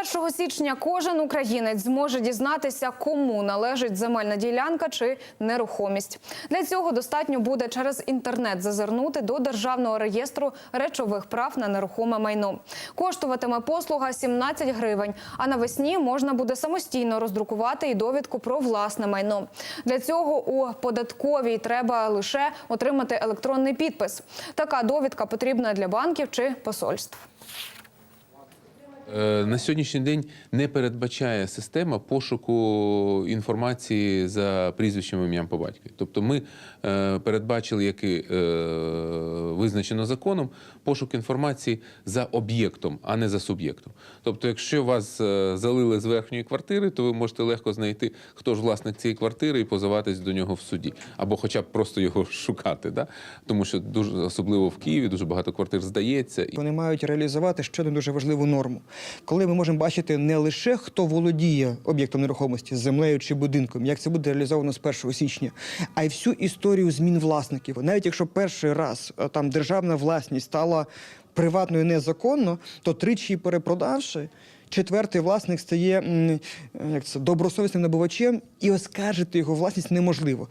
1 січня кожен українець зможе дізнатися, кому належить земельна ділянка чи нерухомість. Для цього достатньо буде через інтернет зазирнути до державного реєстру речових прав на нерухоме майно. Коштуватиме послуга 17 гривень. А навесні можна буде самостійно роздрукувати і довідку про власне майно. Для цього у податковій треба лише отримати електронний підпис. Така довідка потрібна для банків чи посольств. Е, На сьогоднішній день не передбачає система пошуку інформації за прізвищем ім'ям по батькові. Тобто ми е, передбачили, як і е, визначено законом, пошук інформації за об'єктом, а не за суб'єктом. Тобто, якщо вас залили з верхньої квартири, то ви можете легко знайти, хто ж власник цієї квартири і позиватись до нього в суді, або хоча б просто його шукати. Да? Тому що дуже особливо в Києві дуже багато квартир здається. І Вони мають реалізувати ще одну дуже важливу норму, коли ми можемо бачити не лише хто володіє об'єктом нерухомості землею чи будинком, як це буде реалізовано з 1 січня, а й всю історію змін власників. Навіть якщо перший раз е, там державна власність стала приватною незаконно, то тричі перепродавши. Четвертий власник стає як це добросовісним набувачем, і оскаржити його власність неможливо.